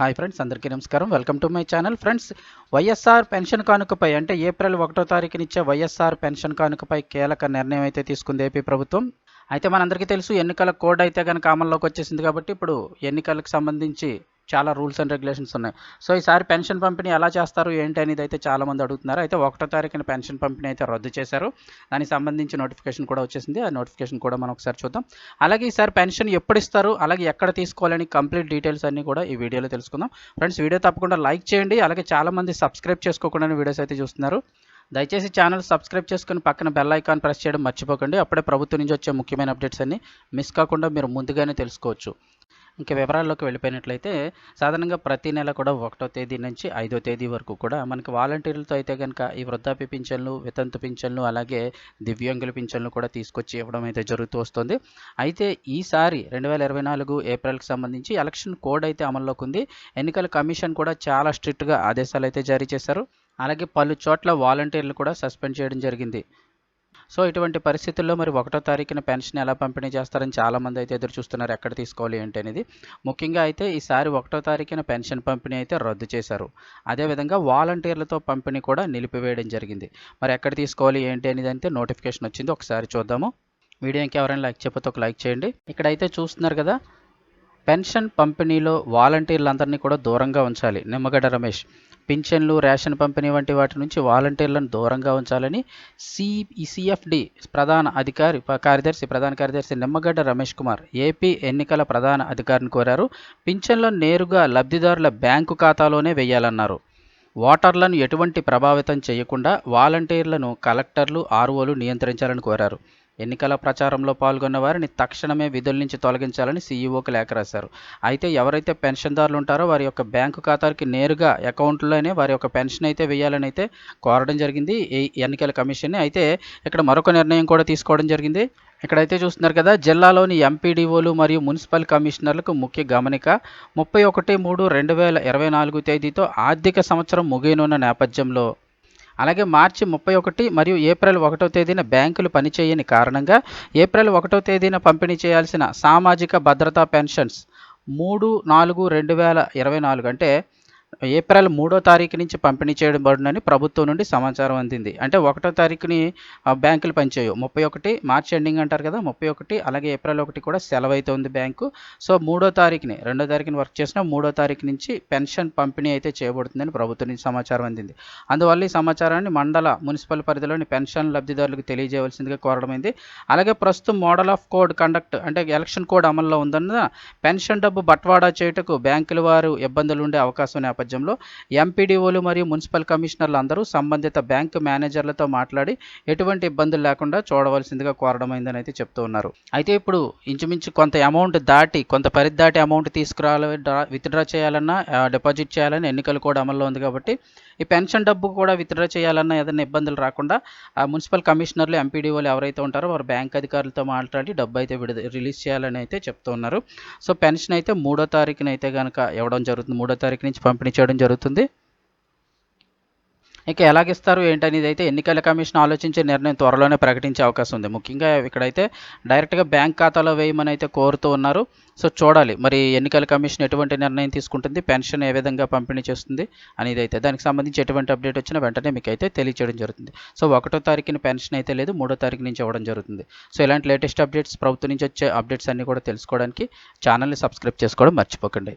Hi friends అందరికీ నమస్కారం. Welcome to my channel friends. YSR pension కానుకపై అంటే ఏప్రిల్ ఒకటో తారీఖునిచ్చే వైఎస్ఆర్ పెన్షన్ కానుకపై కీలక నిర్ణయం అయితే తీసుకుంది ఏపీ ప్రభుత్వం. అయితే మనందరికీ తెలుసు ఎన్నికల కోడ్ అయితే కనుక అమల్లోకి వచ్చేసింది కాబట్టి ఇప్పుడు ఎన్నికలకు సంబంధించి చాలా రూల్స్ అండ్ రెగ్యులేషన్స్ ఉన్నాయి. సో ఈసారి పెన్షన్ పంపిణీ ఎలా చేస్తారు ఏంటి అనేది అయితే చాలామంది అడుగుతున్నారు. అయితే ఒకటో తారీఖున పెన్షన్ పంపిణీ అయితే రద్దు చేశారు. దానికి సంబంధించి నోటిఫికేషన్ కూడా వచ్చేసింది. ఆ నోటిఫికేషన్ కూడా మనం ఒకసారి చూద్దాం. అలాగే ఈసారి పెన్షన్ ఎప్పుడు ఇస్తారు అలాగే ఎక్కడ తీసుకోవాలని కంప్లీట్ డీటెయిల్స్ అన్నీ కూడా ఈ వీడియోలో తెలుసుకుందాం. ఫ్రెండ్స్ వీడియో తప్పకుండా లైక్ చేయండి. అలాగే చాలామంది సబ్స్క్రైబ్ చేసుకోకుండా వీడియోస్ అయితే చూస్తున్నారు. దయచేసి ఛానల్ సబ్స్క్రైబ్ చేసుకుని పక్కన బెల్ ఐకాన్ ప్రెస్ చేయడం మర్చిపోకండి. అప్పుడే ప్రభుత్వం నుంచి వచ్చే ముఖ్యమైన అప్డేట్స్ అన్ని మిస్ కాకుండా మీరు ముందుగానే తెలుసుకోవచ్చు. ఇంకా వివరాల్లోకి వెళ్ళిపోయినట్లయితే సాధారణంగా ప్రతి నెల కూడా ఒకటో తేదీ నుంచి ఐదో తేదీ వరకు కూడా మనకి వాలంటీర్లతో అయితే కనుక ఈ వృద్ధాప్య పింఛన్లు వితంతు పింఛన్లు అలాగే దివ్యాంగుల పింఛన్లు కూడా తీసుకొచ్చి ఇవ్వడం అయితే జరుగుతూ వస్తుంది. అయితే ఈసారి రెండు వేల ఇరవై నాలుగు ఏప్రిల్కి సంబంధించి ఎలక్షన్ కోడ్ అయితే అమల్లోకి ఉంది. ఎన్నికల కమిషన్ కూడా చాలా స్ట్రిక్ట్గా ఆదేశాలు అయితే జారీ చేశారు. అలాగే పలు చోట్ల వాలంటీర్లు కూడా సస్పెండ్ చేయడం జరిగింది. సో ఇటువంటి పరిస్థితుల్లో మరి ఒకటో తారీఖున పెన్షన్ ఎలా పంపిణీ చేస్తారని చాలామంది అయితే ఎదురు చూస్తున్నారు ఎక్కడ తీసుకోవాలి ఏంటి అనేది. ముఖ్యంగా అయితే ఈసారి ఒకటో తారీఖున పెన్షన్ పంపిణీ అయితే రద్దు చేశారు. అదేవిధంగా వాలంటీర్లతో పంపిణీ కూడా నిలిపివేయడం జరిగింది. మరి ఎక్కడ తీసుకోవాలి ఏంటి అనేది అయితే నోటిఫికేషన్ వచ్చింది ఒకసారి చూద్దాము. వీడియో ఇంకెవరైనా లైక్ చెప్పితే ఒక లైక్ చేయండి. ఇక్కడైతే చూస్తున్నారు కదా పెన్షన్ పంపిణీలో వాలంటీర్లందరినీ కూడా దూరంగా ఉంచాలి. నిమ్మగడ్డ రమేష్. పింఛన్లు రేషన్ పంపిణీ వంటి వాటి నుంచి వాలంటీర్లను దూరంగా ఉంచాలని సి సిఎఫ్డి ప్రధాన అధికారి కార్యదర్శి ప్రధాన కార్యదర్శి నిమ్మగడ్డ రమేష్ కుమార్ ఏపీ ఎన్నికల ప్రధాన అధికారిని కోరారు. పింఛన్లను నేరుగా లబ్ధిదారుల బ్యాంకు ఖాతాలోనే వేయాలన్నారు. ఓటర్లను ఎటువంటి ప్రభావితం చేయకుండా వాలంటీర్లను కలెక్టర్లు ఆర్ఓలు నియంత్రించాలని కోరారు. ఎన్నికల ప్రచారంలో పాల్గొన్న వారిని తక్షణమే విధుల నుంచి తొలగించాలని సీఈఓకి లేఖ రాశారు. అయితే ఎవరైతే పెన్షన్దారులు ఉంటారో వారి యొక్క బ్యాంకు ఖాతాకి నేరుగా అకౌంట్లోనే వారి యొక్క పెన్షన్ అయితే వేయాలని అయితే కోరడం జరిగింది. ఈ ఎన్నికల కమిషన్ని అయితే ఇక్కడ మరొక నిర్ణయం కూడా తీసుకోవడం జరిగింది. ఇక్కడైతే చూస్తున్నారు కదా జిల్లాలోని ఎంపీడీఓలు మరియు మున్సిపల్ కమిషనర్లకు ముఖ్య గమనిక ముప్పై ఒకటి మూడు రెండు వేల ఇరవై నాలుగు తేదీతో ఆర్థిక సంవత్సరం ముగియనున్న నేపథ్యంలో అలాగే మార్చి ముప్పై ఒకటి మరియు ఏప్రిల్ ఒకటో తేదీన బ్యాంకులు పనిచేయని కారణంగా ఏప్రిల్ ఒకటో తేదీన పంపిణీ చేయాల్సిన సామాజిక భద్రతా పెన్షన్స్ మూడు నాలుగు రెండు వేల ఇరవై నాలుగు అంటే ఏప్రిల్ మూడో తారీఖు నుంచి పంపిణీ చేయబడినని ప్రభుత్వం నుండి సమాచారం అందింది. అంటే ఒకటో తారీఖుని బ్యాంకులు పనిచేయవు. ముప్పై ఒకటి మార్చ్ ఎండింగ్ అంటారు కదా ముప్పై ఒకటి అలాగే ఏప్రిల్ ఒకటి కూడా సెలవు అయితే ఉంది బ్యాంకు. సో మూడో తారీఖుని రెండో తారీఖుని వర్క్ చేసిన మూడో తారీఖు నుంచి పెన్షన్ పంపిణీ అయితే చేయబడుతుందని ప్రభుత్వం నుంచి సమాచారం అందింది. అందువల్ల ఈ సమాచారాన్ని మండల మున్సిపల్ పరిధిలోని పెన్షన్ లబ్ధిదారులకు తెలియజేయవలసిందిగా కోరడమైంది అలాగే ప్రస్తుతం మోడల్ ఆఫ్ కోడ్ కండక్ట్ అంటే ఎలక్షన్ కోడ్ అమల్లో ఉందన్న పెన్షన్ డబ్బు బట్వాడా చేయుటకు బ్యాంకుల వారు ఇబ్బందులు ఉండే అవకాశం నేపథ్యంలో ఎంపీడీఓలు మరియు మున్సిపల్ కమిషనర్లు అందరూ సంబంధిత బ్యాంకు మేనేజర్లతో మాట్లాడి ఎటువంటి ఇబ్బందులు లేకుండా చూడవలసిందిగా కోరడమైందని అయితే చెప్తూ ఉన్నారు. అయితే ఇప్పుడు ఇంచుమించు కొంత అమౌంట్ దాటి కొంత పరిధి దాటి అమౌంట్ తీసుకురావాలి విత్డ్రా చేయాలన్నా డిపాజిట్ చేయాలని ఎన్నికలు కూడా అమల్లో ఉంది కాబట్టి ఈ పెన్షన్ డబ్బు కూడా విత్డ్రా చేయాలన్నా ఏదైనా ఇబ్బందులు రాకుండా ఆ మున్సిపల్ కమిషనర్లు ఎంపీడీఓలు ఎవరైతే ఉంటారో వారు బ్యాంక్ అధికారులతో మాట్లాడి డబ్బు అయితే విడుదల రిలీజ్ చేయాలని అయితే చెప్తూ ఉన్నారు. సో పెన్షన్ అయితే మూడో తారీఖున అయితే కనుక ఇవ్వడం జరుగుతుంది. మూడో తారీఖు నుంచి పంపిణీ చేయడం జరుగుతుంది. ఇక ఎలాగిస్తారు ఏంటనేది అయితే ఎన్నికల కమిషన్ ఆలోచించే నిర్ణయం త్వరలోనే ప్రకటించే అవకాశం ఉంది. ముఖ్యంగా ఇక్కడైతే డైరెక్ట్గా బ్యాంక్ ఖాతాలో వేయమని అయితే కోరుతూ ఉన్నారు. సో చూడాలి. మరి ఎన్నికల కమిషన్ ఎటువంటి నిర్ణయం తీసుకుంటుంది? పెన్షన్ ఏ విధంగా పంపిణీ చేస్తుంది అనేది అయితే దానికి సంబంధించి ఎటువంటి అప్డేట్ వచ్చినా వెంటనే మీకు అయితే తెలియచేయడం జరుగుతుంది. సో ఒకటో తారీఖున పెన్షన్ అయితే లేదు మూడో తారీఖు నుంచి ఇవ్వడం జరుగుతుంది. సో ఇలాంటి లేటెస్ట్ అప్డేట్స్ ప్రభుత్వం నుంచి వచ్చే అప్డేట్స్ అన్నీ కూడా తెలుసుకోవడానికి ఛానల్ని సబ్స్క్రైబ్ చేసుకోవడం మర్చిపోకండి.